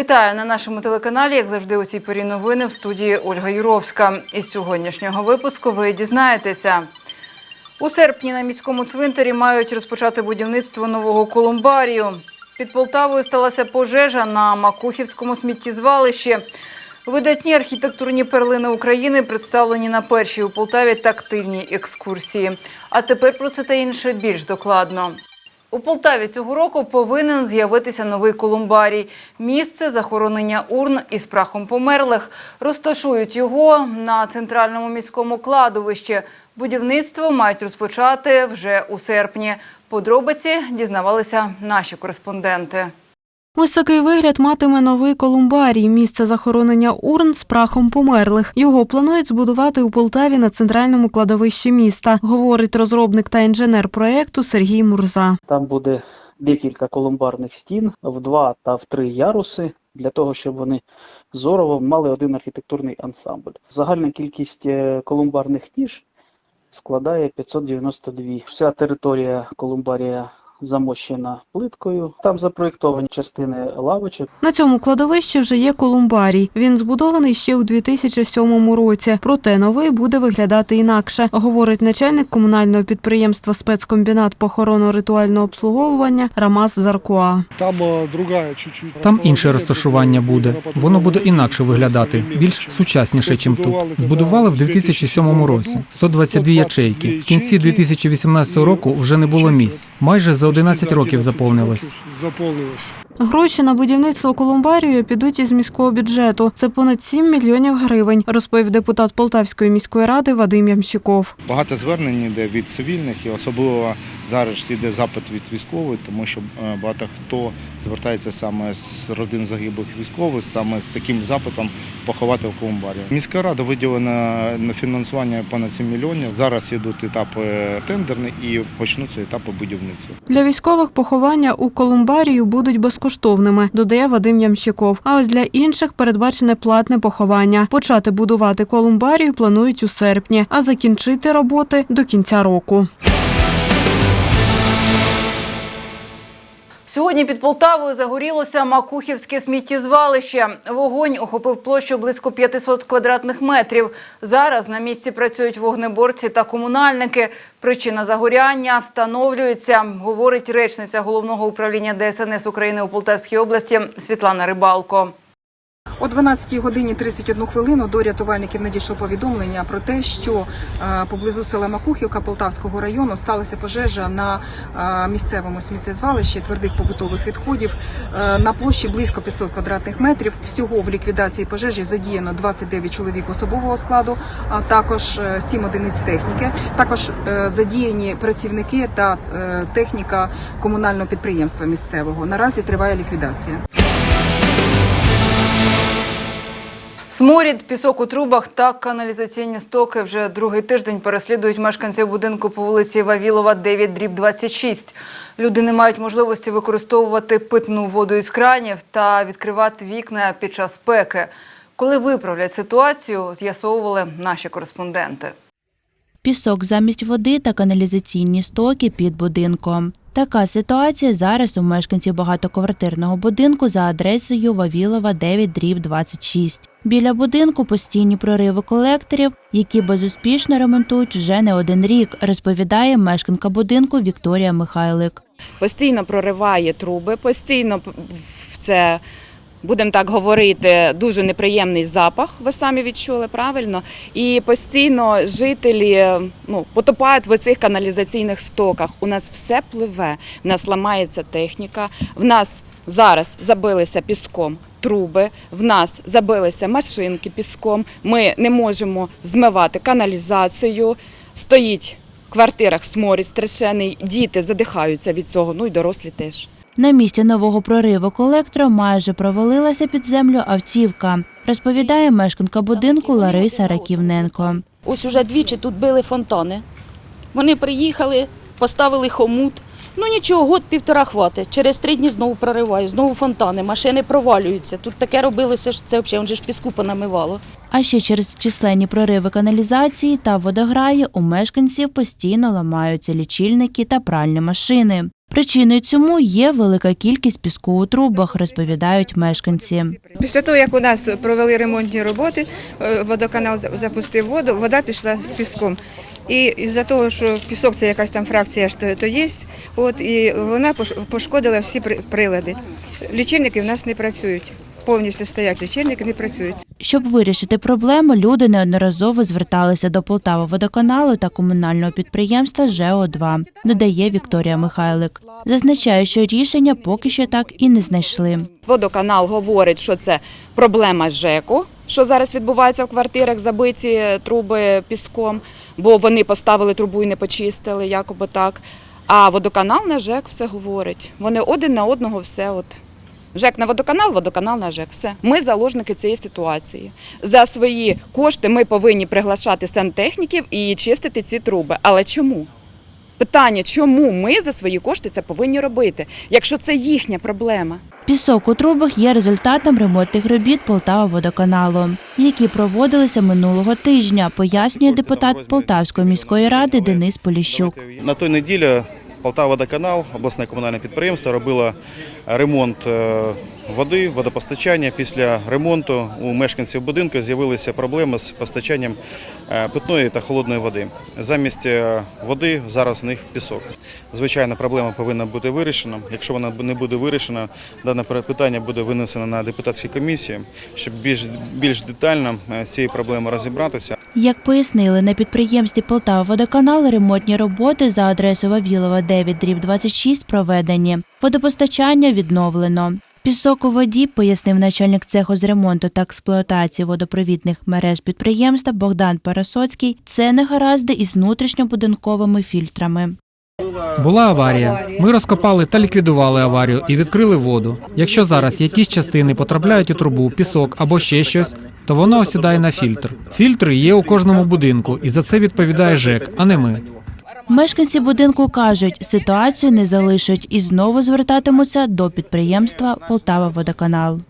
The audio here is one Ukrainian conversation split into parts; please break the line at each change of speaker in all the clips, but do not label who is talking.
Вітаю на нашому телеканалі. Як завжди, у цій порі новини в студії Ольга Юровська. Із сьогоднішнього випуску ви дізнаєтеся. У серпні на міському цвинтарі мають розпочати будівництво нового колумбарію. Під Полтавою сталася пожежа на Макухівському сміттєзвалищі. Видатні архітектурні перлини України представлені на першій у Полтаві тактильній екскурсії. А тепер про це та інше більш докладно. У Полтаві цього року повинен з'явитися новий колумбарій. Місце захоронення урн із прахом померлих. Розташують його на центральному міському кладовищі. Будівництво мають розпочати вже у серпні. Подробиці дізнавалися наші кореспонденти.
Ось такий вигляд матиме новий колумбарій, місце захоронення урн з прахом померлих. Його планують збудувати у Полтаві на центральному кладовищі міста, говорить розробник та інженер проєкту Сергій Мурза.
Там буде декілька колумбарних стін в два та в три яруси для того, щоб вони зорово мали один архітектурний ансамбль. Загальна кількість е, колумбарних ніж складає 592. Вся територія колумбарія замощена плиткою. Там запроєктовані частини лавочок.
На цьому кладовищі вже є колумбарій. Він збудований ще у 2007 році. Проте новий буде виглядати інакше, говорить начальник комунального підприємства спецкомбінат похоронно-ритуального обслуговування Рамаз Заркуа.
Там е, другая.
Там інше розташування буде. Воно буде інакше виглядати, більш сучасніше, чим тут. Збудували в 2007 році 122 ячейки. В кінці 2018 року вже не було місць. Майже за 11 років заповнилось.
Заповнилось.
Гроші на будівництво колумбарію підуть із міського бюджету. Це понад 7 мільйонів гривень, розповів депутат Полтавської міської ради Вадим Ямщиков.
Багато звернень йде від цивільних і особливо зараз йде запит від військових, тому що е, багато хто звертається саме з родин загиблих військових, саме з таким запитом поховати в Колумбарі. Міська рада виділена на фінансування понад 7 мільйонів. Зараз йдуть етапи тендерні і почнуться етапи будівництва.
Для військових поховання у колумбарію будуть безкоштовними, додає Вадим Ямщиков. А ось для інших передбачене платне поховання. Почати будувати колумбарію планують у серпні, а закінчити роботи до кінця року.
Сьогодні під Полтавою загорілося Макухівське сміттєзвалище. Вогонь охопив площу близько 500 квадратних метрів. Зараз на місці працюють вогнеборці та комунальники. Причина загоряння встановлюється, говорить речниця головного управління ДСНС України у Полтавській області Світлана Рибалко.
О 12 годині 31 хвилину до рятувальників надійшло повідомлення про те, що е, поблизу села Макухівка Полтавського району сталася пожежа на е, місцевому сміттєзвалищі твердих побутових відходів е, на площі близько 500 квадратних метрів. Всього в ліквідації пожежі задіяно 29 чоловік особового складу, а також е, 7 одиниць техніки. Також задіяні працівники та техніка комунального підприємства місцевого. Наразі триває ліквідація.
Сморід, пісок у трубах та каналізаційні стоки вже другий тиждень переслідують мешканців будинку по вулиці Вавілова, 9, дріб 26. Люди не мають можливості використовувати питну воду із кранів та відкривати вікна під час спеки. Коли виправлять ситуацію, з'ясовували наші кореспонденти.
пісок замість води та каналізаційні стоки під будинком. Така ситуація зараз у мешканців багатоквартирного будинку за адресою Вавілова 9 дріб 26. Біля будинку постійні прориви колекторів, які безуспішно ремонтують вже не один рік, розповідає мешканка будинку Вікторія Михайлик.
постійно прориває труби, постійно це. Будемо так говорити, дуже неприємний запах, ви самі відчули правильно. І постійно жителі ну, потопають в оцих каналізаційних стоках. У нас все пливе, в нас ламається техніка, в нас зараз забилися піском труби, в нас забилися машинки піском. Ми не можемо змивати каналізацію. Стоїть в квартирах сморід страшенний, діти задихаються від цього, ну і дорослі теж.
На місці нового прориву колектора майже провалилася під землю автівка, розповідає мешканка будинку Лариса Раківненко.
Ось уже двічі тут били фонтани. Вони приїхали, поставили хомут, Ну нічого, год-півтора хватить. Через три дні знову прориває, знову фонтани, машини провалюються. Тут таке робилося, що це взагалі вже ж піску понамивало.
А ще через численні прориви каналізації та водограї у мешканців постійно ламаються лічильники та пральні машини. Причиною цьому є велика кількість піску у трубах, розповідають мешканці.
Після того, як у нас провели ремонтні роботи, е, водоканал запустив воду, вода пішла з піском. І із-за того, що пісок це якась там фракція, що то, є, от, і вона пошкодила всі прилади. Лічильники в нас не працюють. Повністю стоять лічильники, не працюють.
Щоб вирішити проблему, люди неодноразово зверталися до Полтава водоканалу та комунального підприємства ЖО2, додає Вікторія Михайлик. Зазначає, що рішення поки що так і не знайшли.
Водоканал говорить, що це проблема ЖЕКу, що зараз відбувається в квартирах, забиті труби піском, бо вони поставили трубу і не почистили, якоби так. А водоканал на ЖЕК все говорить. Вони один на одного все от. ЖЕК на водоканал, водоканал на ЖЕК. Все. Ми заложники цієї ситуації. За свої кошти ми повинні приглашати сантехніків і чистити ці труби. Але чому? Питання, чому ми за свої кошти це повинні робити, якщо це їхня проблема?
Пісок у трубах є результатом ремонтних робіт Полтава водоканалу, які проводилися минулого тижня, пояснює депутат Полтавської міської ради Денис Поліщук.
На той неділі Полтава-Водоканал, обласне комунальне підприємство, робило ремонт е, води, водопостачання. Після ремонту у мешканців будинку з'явилися проблеми з постачанням е, питної та холодної води. Замість е, води зараз у них пісок. Звичайно, проблема повинна бути вирішена. Якщо вона не буде вирішена, дане питання буде винесено на депутатські комісії, щоб більш, більш детально е, з цією проблемою розібратися.
Як пояснили на підприємстві Полтава водоканал, ремонтні роботи за адресою Вавілова 9 дріб 26 проведені. Водопостачання відновлено. Пісок у воді, пояснив начальник цеху з ремонту та експлуатації водопровідних мереж підприємства Богдан Парасоцький. Це негаразди із внутрішньобудинковими фільтрами.
Була аварія. Ми розкопали та ліквідували аварію і відкрили воду. Якщо зараз якісь частини потрапляють у трубу, пісок або ще щось, то воно осідає на фільтр. Фільтри є у кожному будинку, і за це відповідає ЖЕК, а не ми.
Мешканці будинку кажуть, ситуацію не залишать і знову звертатимуться до підприємства Полтава водоканал.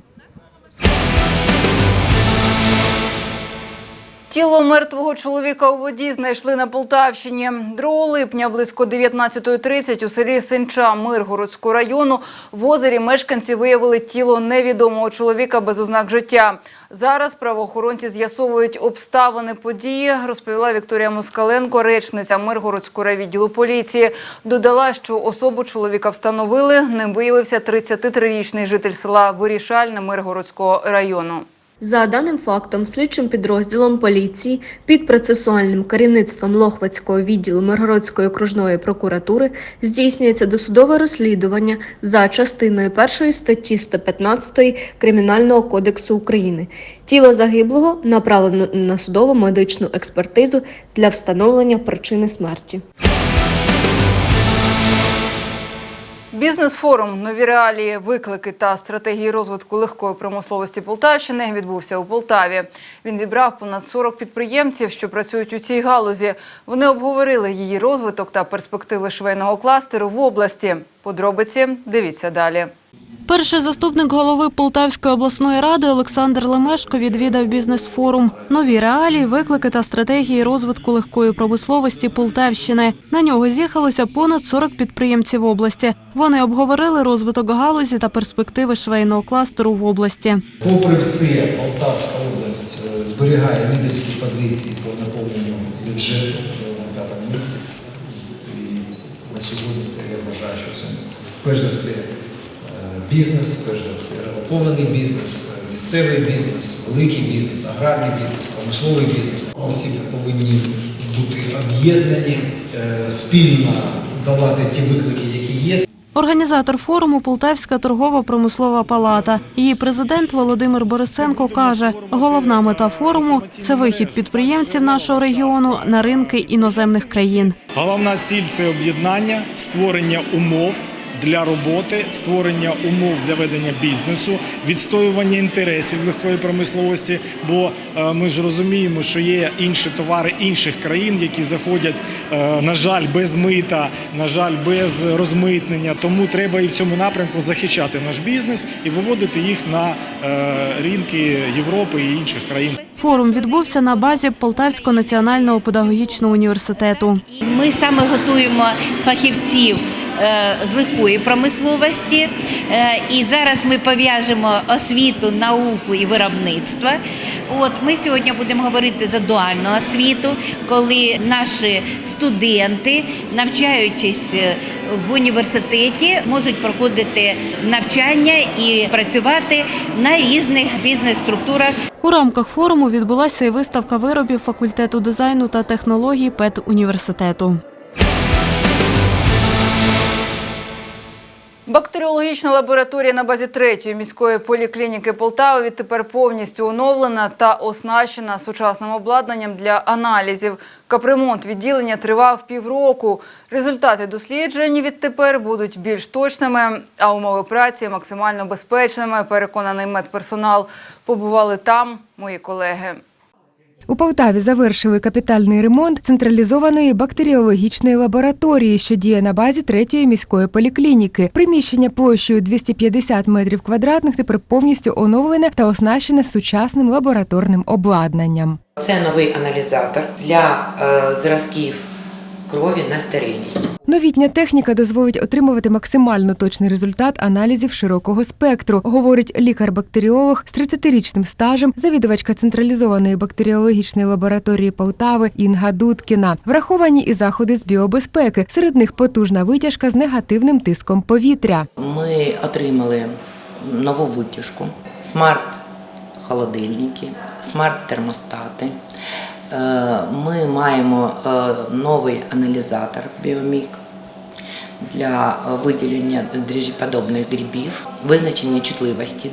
Тіло мертвого чоловіка у воді знайшли на Полтавщині. 2 липня близько 19.30 у селі Синча Миргородського району в озері мешканці виявили тіло невідомого чоловіка без ознак життя. Зараз правоохоронці з'ясовують обставини події, розповіла Вікторія Москаленко, речниця Миргородського райвідділу поліції. Додала, що особу чоловіка встановили. Ним виявився 33-річний житель села Вирішальне Миргородського району.
За даним фактом, слідчим підрозділом поліції під процесуальним керівництвом Лохвацького відділу Миргородської окружної прокуратури здійснюється досудове розслідування за частиною першої статті 115 Кримінального кодексу України. Тіло загиблого направлено на судово медичну експертизу для встановлення причини смерті.
Бізнес-форум Нові реалії, виклики та стратегії розвитку легкої промисловості Полтавщини відбувся у Полтаві. Він зібрав понад 40 підприємців, що працюють у цій галузі. Вони обговорили її розвиток та перспективи швейного кластеру в області. Подробиці дивіться далі.
Перший заступник голови Полтавської обласної ради Олександр Лемешко відвідав бізнес-форум. Нові реалії, виклики та стратегії розвитку легкої промисловості Полтавщини. На нього з'їхалося понад 40 підприємців області. Вони обговорили розвиток галузі та перспективи швейного кластеру в області.
Попри все, Полтавська область е, зберігає лідерські позиції по наповненню бюджету на п'ятому місці. І на сьогодні це я вважаю, що це перш за все бізнес, перш за все регулований бізнес, місцевий бізнес, великий бізнес, аграрний бізнес, промисловий бізнес. Всі повинні бути об'єднані, е, спільно долати ті виклики, які є.
Організатор форуму Полтавська торгово-промислова палата. Її президент Володимир Борисенко каже, головна мета форуму це вихід підприємців нашого регіону на ринки іноземних країн.
Головна ціль це об'єднання, створення умов для роботи, створення умов для ведення бізнесу, відстоювання інтересів легкої промисловості. Бо е, ми ж розуміємо, що є інші товари інших країн, які заходять, е, на жаль, без мита, на жаль, без розмитнення. Тому треба і в цьому напрямку захищати наш бізнес і виводити їх на е, ринки Європи і інших країн.
Форум відбувся на базі Полтавського національного педагогічного університету.
Ми саме готуємо фахівців з легкої промисловості, Е, і зараз ми пов'яжемо освіту, науку і виробництво. От ми сьогодні будемо говорити за дуальну освіту, коли наші студенти, навчаючись е, в університеті, можуть проходити навчання і працювати на різних бізнес-структурах.
У рамках форуму відбулася і виставка виробів факультету дизайну та технологій педуніверситету.
Бактеріологічна лабораторія на базі третьої міської поліклініки Полтави відтепер повністю оновлена та оснащена сучасним обладнанням для аналізів. Капремонт відділення тривав півроку. Результати досліджень відтепер будуть більш точними, а умови праці максимально безпечними. Переконаний медперсонал. Побували там мої колеги.
У Полтаві завершили капітальний ремонт централізованої бактеріологічної лабораторії, що діє на базі третьої міської поліклініки. Приміщення площею 250 метрів квадратних тепер повністю оновлене та оснащене сучасним лабораторним обладнанням.
Це новий аналізатор для е, зразків крові на стерильність.
Новітня техніка дозволить отримувати максимально точний результат аналізів широкого спектру, говорить лікар-бактеріолог з 30-річним стажем, завідувачка централізованої бактеріологічної лабораторії Полтави Інга Дудкіна. Враховані і заходи з біобезпеки. Серед них потужна витяжка з негативним тиском повітря.
Ми отримали нову витяжку, смарт-холодильники, смарт-термостати. Е, маємо е, новий аналізатор Біомік для виділення дріжджеподобних грибів, визначення чутливості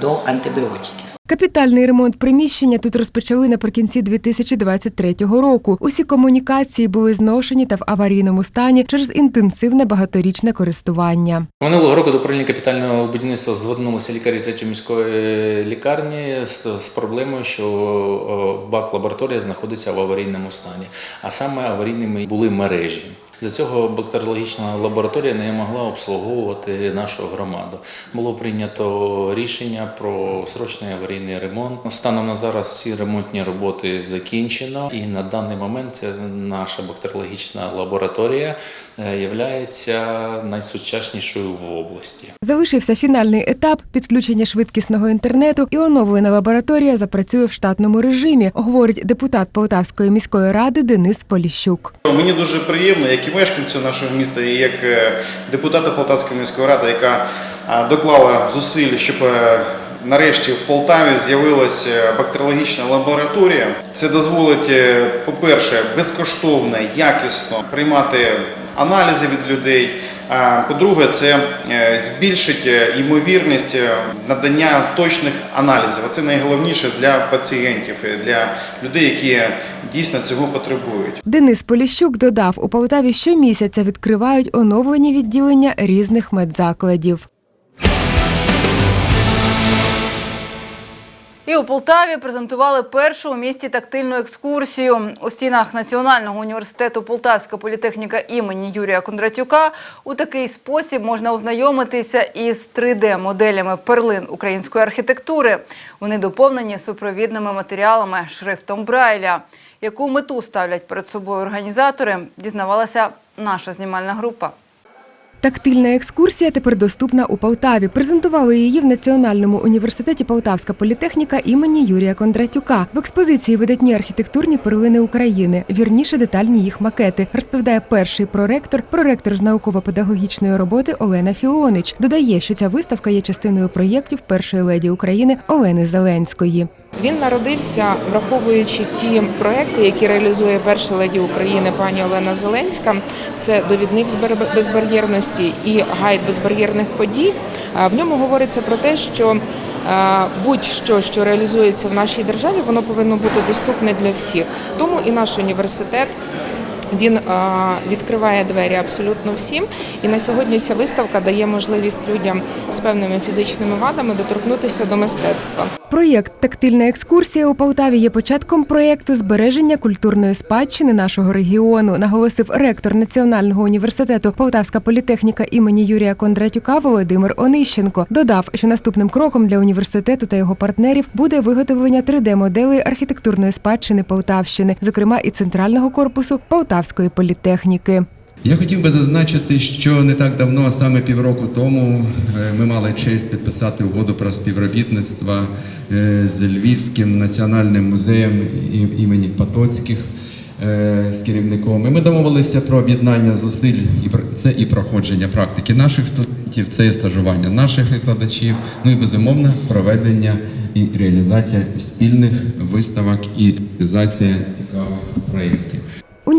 до антибіотиків.
Капітальний ремонт приміщення тут розпочали наприкінці 2023 року. Усі комунікації були зношені та в аварійному стані через інтенсивне багаторічне користування.
Минулого року до управління капітального будівництва звернулися лікарі третьої міської лікарні з, проблемою, що о, бак лабораторія знаходиться в аварійному стані, а саме аварійними були мережі. За цього бактеріологічна лабораторія не могла обслуговувати нашу громаду. Було прийнято рішення про срочний аварійний ремонт. Станом на зараз всі ремонтні роботи закінчено, і на даний момент наша бактеріологічна лабораторія є найсучаснішою в області.
Залишився фінальний етап підключення швидкісного інтернету, і оновлена лабораторія запрацює в штатному режимі, говорить депутат Полтавської міської ради Денис Поліщук.
Мені дуже приємно, як мешканцю нашого міста, і як е, депутата Полтавської міської ради, яка е, доклала зусиль, щоб е, нарешті в Полтаві з'явилася бактеріологічна лабораторія. Це дозволить, е, по-перше, безкоштовно, якісно приймати аналізи від людей. По-друге, це е, збільшить е, ймовірність е, надання точних аналізів. Це найголовніше для пацієнтів, для людей, які дійсно цього потребують.
Денис Поліщук додав, у Полтаві щомісяця відкривають оновлені відділення різних медзакладів.
І у Полтаві презентували першу у місті тактильну екскурсію. У стінах Національного університету Полтавська політехніка імені Юрія Кондратюка у такий спосіб можна ознайомитися із 3D-моделями перлин української архітектури. Вони доповнені супровідними матеріалами шрифтом Брайля. Яку мету ставлять перед собою організатори, дізнавалася наша знімальна група.
Тактильна екскурсія тепер доступна у Полтаві. Презентували її в Національному університеті Полтавська політехніка імені Юрія Кондратюка. В експозиції видатні архітектурні перлини України, вірніше детальні їх макети, розповідає перший проректор, проректор з науково-педагогічної роботи Олена Філонич. Додає, що ця виставка є частиною проєктів першої леді України Олени Зеленської.
Він народився, враховуючи ті проекти, які реалізує перша леді України пані Олена Зеленська. Це довідник з безбар'єрності і гайд безбар'єрних подій. В ньому говориться про те, що е, будь-що, що реалізується в нашій державі, воно повинно бути доступне для всіх. Тому і наш університет Він е, відкриває двері абсолютно всім. І на сьогодні ця виставка дає можливість людям з певними фізичними вадами доторкнутися до мистецтва.
Проєкт Тактильна екскурсія у Полтаві є початком проєкту збереження культурної спадщини нашого регіону, наголосив ректор Національного університету Полтавська політехніка імені Юрія Кондратюка Володимир Онищенко. Додав, що наступним кроком для університету та його партнерів буде виготовлення 3D-моделей архітектурної спадщини Полтавщини, зокрема і центрального корпусу Полтавської політехніки.
Я хотів би зазначити, що не так давно, а саме півроку тому, е, ми мали честь підписати угоду про співробітництво е, з Львівським національним музеєм імені Потоцьких е, з керівником. І ми домовилися про об'єднання зусиль і це і проходження практики наших студентів, це і стажування наших викладачів, ну і безумовно проведення і реалізація спільних виставок і реалізація цікавих проєктів.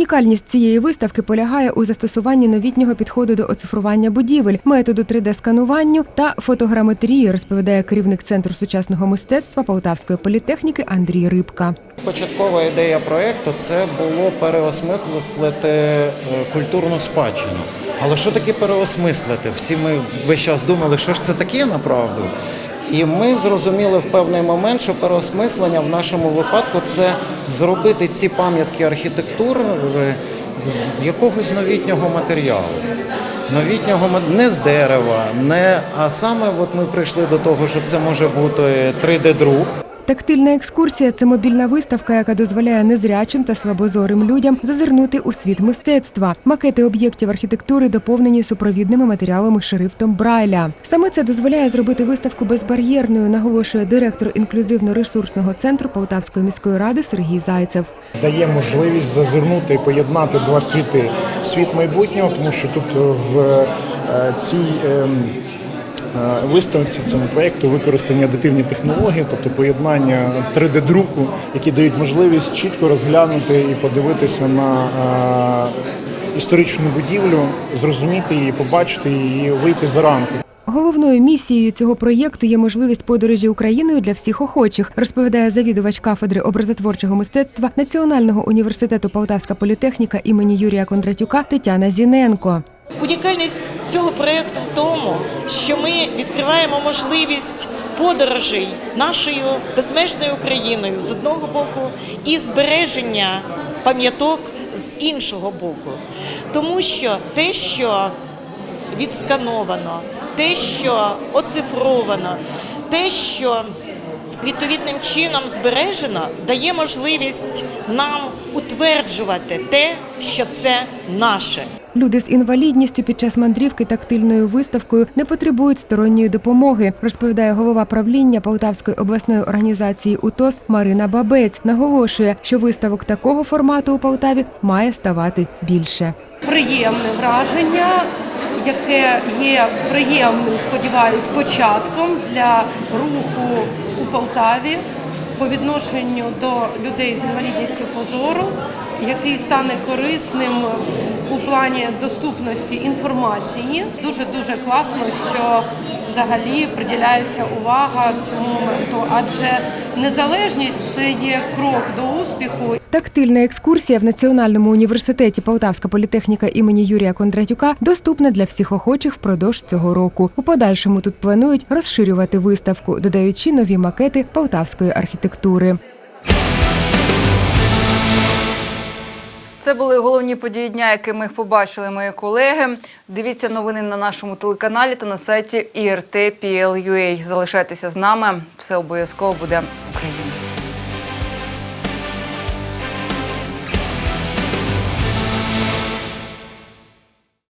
Унікальність цієї виставки полягає у застосуванні новітнього підходу до оцифрування будівель, методу 3D-скануванню та фотограметрії, розповідає керівник центру сучасного мистецтва Полтавської політехніки Андрій Рибка.
Початкова ідея проєкту це було переосмислити е, культурну спадщину. Але що таке переосмислити? Всі ми весь час думали, що ж це таке направду. І ми зрозуміли в певний момент, що переосмислення в нашому випадку це зробити ці пам'ятки архітектури з якогось новітнього матеріалу. Новітнього не з дерева, не а саме от ми прийшли до того, що це може бути 3D-друк.
Тактильна екскурсія це мобільна виставка, яка дозволяє незрячим та слабозорим людям зазирнути у світ мистецтва. Макети об'єктів архітектури доповнені супровідними матеріалами шрифтом Брайля. Саме це дозволяє зробити виставку безбар'єрною, наголошує директор інклюзивно-ресурсного центру Полтавської міської ради Сергій Зайцев.
дає можливість зазирнути і поєднати два світи: світ майбутнього, тому що тут в е, цій ем, е, виставці цьому проєкту використані адитивні технології, тобто поєднання 3D-друку, які дають можливість чітко розглянути і подивитися на е, історичну будівлю, зрозуміти її, побачити її, вийти за рамки.
Головною місією цього проєкту є можливість подорожі Україною для всіх охочих, розповідає завідувач кафедри образотворчого мистецтва Національного університету Полтавська політехніка імені Юрія Кондратюка Тетяна Зіненко.
Унікальність цього проєкту в тому, що ми відкриваємо можливість подорожей нашою безмежною Україною з одного боку і збереження пам'яток з іншого боку. Тому що те, що відскановано, те, що оцифровано, те, що відповідним чином збережено, дає можливість нам утверджувати те, що це наше.
Люди з інвалідністю під час мандрівки тактильною виставкою не потребують сторонньої допомоги, розповідає голова правління Полтавської обласної організації УТОС Марина Бабець. Наголошує, що виставок такого формату у Полтаві має ставати більше.
приємне враження, яке є приємним, сподіваюсь, початком для руху Полтаві по відношенню до людей з інвалідністю позору, який стане корисним у плані доступності інформації. Дуже дуже класно, що взагалі приділяється увага цьому моменту, адже незалежність це є крок до успіху.
Тактильна екскурсія в Національному університеті Полтавська політехніка імені Юрія Кондратюка доступна для всіх охочих впродовж цього року. У подальшому тут планують розширювати виставку, додаючи нові макети полтавської архітектури.
Це були головні події дня, якими побачили мої колеги. Дивіться новини на нашому телеканалі та на сайті IRT.PL.UA. Залишайтеся з нами. Все обов'язково буде Україна.